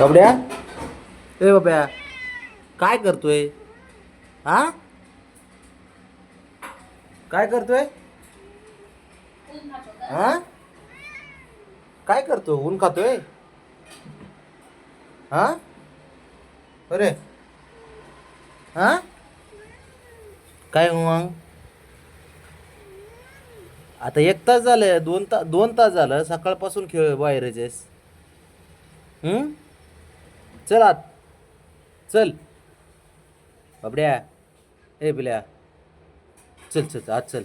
बाबड्या ए बाब्या काय करतोय? हा? काय करतोय? हा? काय करतो ऊन खातोय? हा? अरे हा? काय हो मग? आता एक तास झालं दोन तास दोन तास झालं सकाळपासून खेळ बाहेरच आहेस हम्म? चल आत. चल. बाबड्या. ए बिल्या चल चल आत चल.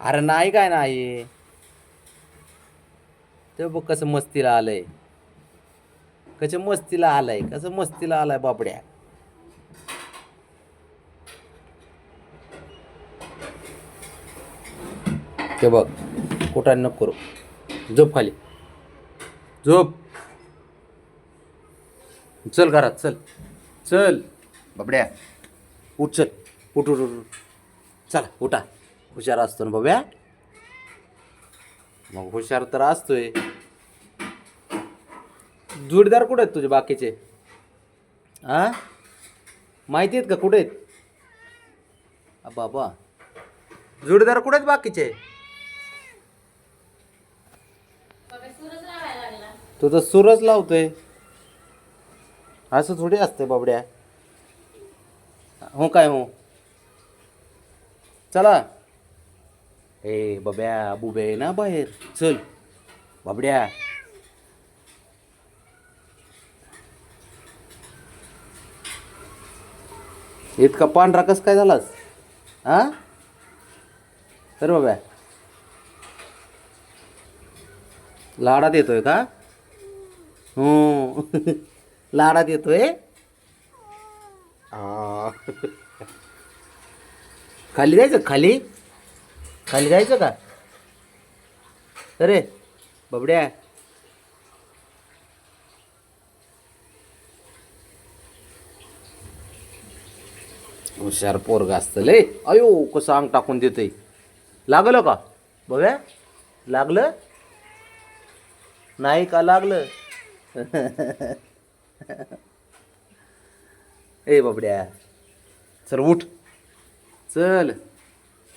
अरे नाही काय नाही. ते बघ कसं मस्तीला आलंय. कसं मस्तीला आलंय कसं मस्तीला आलाय बाबड्या. ते बघ कुठं नको करू. झोप खाली. झोप. चल घरात चल. चल. बाबड्या उठ चल. उठ उठ उठ उठ. चला उठा. हुशार असतो ना बाब्या मग हुशार तर असतोय. जोडीदार कुठे आहेत तुझे बाकीचे? आ? माहिती आहेत का कुठे आहेत? आ, बाबा. जोडीदार कुठे आहेत बाकीचे? तू तर सूरच लावतोय. असं थोडी असते बाबड्या. हो काय हो? चला. ए बाब्या बुबे ना बाहेर? चल. बाबड्या. इतका पांढरा कस काय झालास? हा? तर बाब्या लाडात येतोय का? हो. लाडात येतोय. आ. खाली जायचं खाली? खाली जायचं का? अरे बबड्या. हुशार पोरग असतं लय. अयो कसं अंग टाकून देतय. लागलं का? बघ्या लागलं? नाही का लागलं? ए बाबड्या. चल उठ. चल.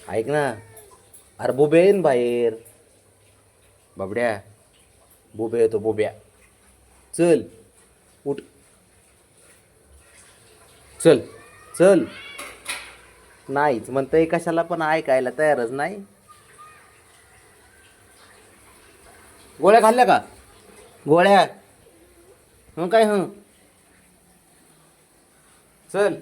ऐक ना. अरे बुबे आहे बाहेर. बाबड्या. बुबे येतो बुब्या. चल. उठ. चल. चल. नाहीच म्हणतंय कशाला पण ऐकायला तयारच नाही. गोळ्या खाल्ल्या का? गोळ्या. हं काय हं चल